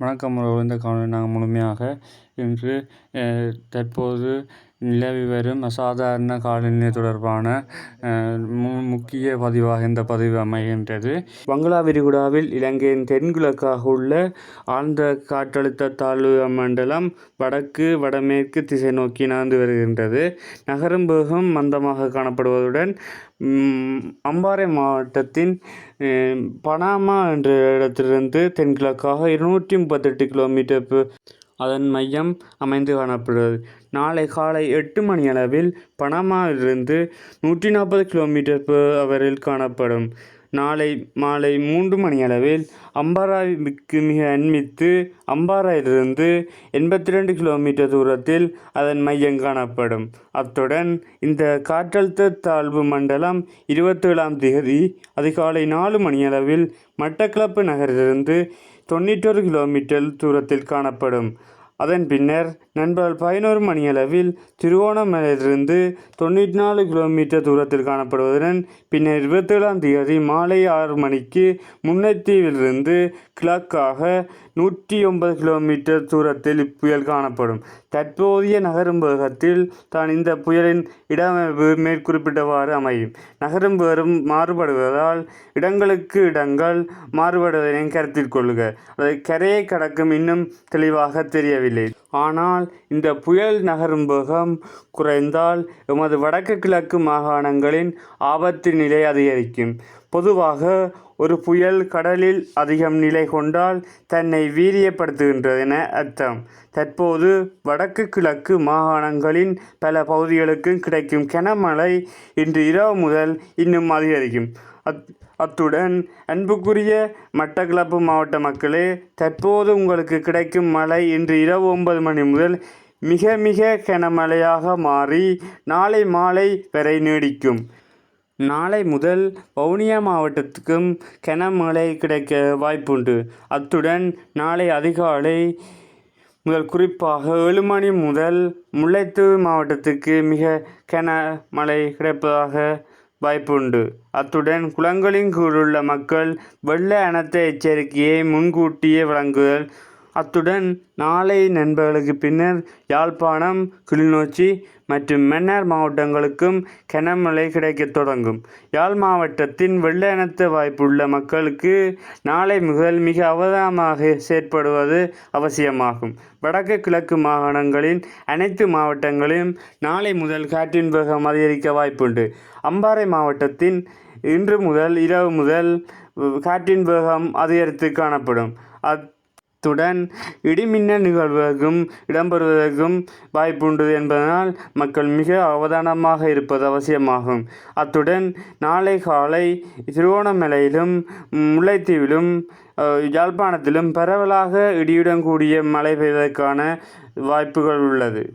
வணக்கம் உறவுகளே இந்த காணொளியை நாங்கள் முழுமையாக இன்று தற்போது நிலவி வரும் அசாதாரண காலநிலை தொடர்பான மு- முக்கிய பதிவாக இந்த பதிவு அமைகின்றது. வங்களா விரிகுடாவில் இலங்கையின் தென்கிழக்காக உள்ள ஆழ்ந்த காற்றழுத்த தாழ்வு மண்டலம் வடக்கு வடமேற்கு திசை நோக்கி நகர்ந்து வருகின்றது. நகரும் வேகம் மந்தமாக காணப்படுவதுடன் அம்பாறை மாவட்டத்தின் பனாமா என்ற இடத்திலிருந்து தென்கிழக்காக இருநூற்றி முப்பத்தெட்டு கிலோமீட்டர் அதன் மையம் அமைந்து காணப்படுகிறது. நாளை காலை எட்டு மணியளவில் பனாமாவிலிருந்து நூற்றி நாற்பது கிலோமீட்டர் per அவரில் காணப்படும். நாளை மாலை மூன்று மணி அளவில் அம்பாராவுக்கு மிக அண்மித்து அம்பாராயிலிருந்து எண்பத்தி ரெண்டு கிலோமீட்டர் தூரத்தில் அதன் மையம் காணப்படும். அத்துடன் இந்த காற்றழுத்த தாழ்வு மண்டலம் இருபத்தேழாம் தேதி அதிகாலை நாலு மணியளவில் மட்டக்களப்பு நகரிலிருந்து தொண்ணூற்றொரு கிலோமீட்டர் தூரத்தில் காணப்படும். அதன் பின்னர் நண்பகல் பதினோரு மணியளவில் திருவோணமலையிலிருந்து தொண்ணூற்றி நாலு கிலோமீட்டர் தூரத்தில் காணப்படுவதுடன் பின்னர் இருபத்தேழாம் தேதி மாலை ஆறு மணிக்கு முன்னத்தீவிலிருந்து கிழக்காக நூற்றி ஒன்பது கிலோமீட்டர் தூரத்தில் இப்புயல் காணப்படும். தற்போதைய நகரும் வேகத்தில் தான் இந்த புயலின் இடமைப்பு மேற்குறிப்பிட்டவாறு அமையும். நகரும் வேறும் மாறுபடுவதால் இடங்களுக்கு இடங்கள் மாறுபடுவதையும் கருத்தில் கொள்ளுக அதை கரையை கடக்கும் இன்னும் தெளிவாக தெரியவில்லை. ஆனால் இந்த புயல் நகரும் வேகம் குறைந்தால் எமது வடக்கு கிழக்கு மாகாணங்களின் ஆபத்து நிலை அதிகரிக்கும். பொதுவாக ஒரு புயல் கடலில் அதிகம் நிலை கொண்டால் தன்னை வீரியப்படுத்துகின்றது என அர்த்தம். தற்போது வடக்கு கிழக்கு மாகாணங்களின் பல பகுதிகளுக்கும் கிடைக்கும் கனமழை இன்று இரவு முதல் இன்னும் அதிகரிக்கும். அத் அத்துடன் அன்புக்குரிய மட்டக்களப்பு மாவட்ட மக்களே தற்போது உங்களுக்கு கிடைக்கும் மழை இன்று இரவு ஒன்பது மணி முதல் மிக மிக கனமழையாக மாறி நாளை மாலை வரை நீடிக்கும். நாளை முதல் வவுனியா மாவட்டத்துக்கும் கனமழை கிடைக்க வாய்ப்புண்டு. அத்துடன் நாளை அதிகாலை முதல் குறிப்பாக ஏழு மணி முதல் முல்லைத்தீவு மாவட்டத்துக்கு மிக கன மழை கிடைப்பதாக வாய்ப்புண்டு. அத்துடன் குளங்களின் கீழுள்ள மக்கள் வெள்ள அனர்த்த எச்சரிக்கையை முன்கூட்டியே வழங்குதல் அத்துடன் நாளை நண்பர்களுக்கு பின்னர் யாழ்ப்பாணம் கிளிநொச்சி மற்றும் மன்னார் மாவட்டங்களுக்கும் கனமழை கிடைக்கத் தொடங்கும். யாழ் மாவட்டத்தின் வெள்ள வாய்ப்புள்ள மக்களுக்கு நாளை முதல் மிக அவதானமாக செயற்படுவது அவசியமாகும். வடக்கு கிழக்கு மாகாணங்களின் அனைத்து மாவட்டங்களிலும் நாளை முதல் காற்றின் வேகம் அதிகரிக்க வாய்ப்புண்டு. அம்பாறை மாவட்டத்தின் இன்று முதல் இரவு முதல் காற்றின் வேகம் அதிகரித்து காணப்படும். அத் அத்துடன் இடிமின்னல் நிகழ்வதற்கும் இடம்பெறுவதற்கும் வாய்ப்புண்டு என்பதனால் மக்கள் மிக அவதானமாக இருப்பது அவசியமாகும். அத்துடன் நாளை காலை திருவோணமலையிலும் முல்லைத்தீவிலும் யாழ்ப்பாணத்திலும் பரவலாக இடியுடன் கூடிய மழை பெய்வதற்கான வாய்ப்புகள் உள்ளது.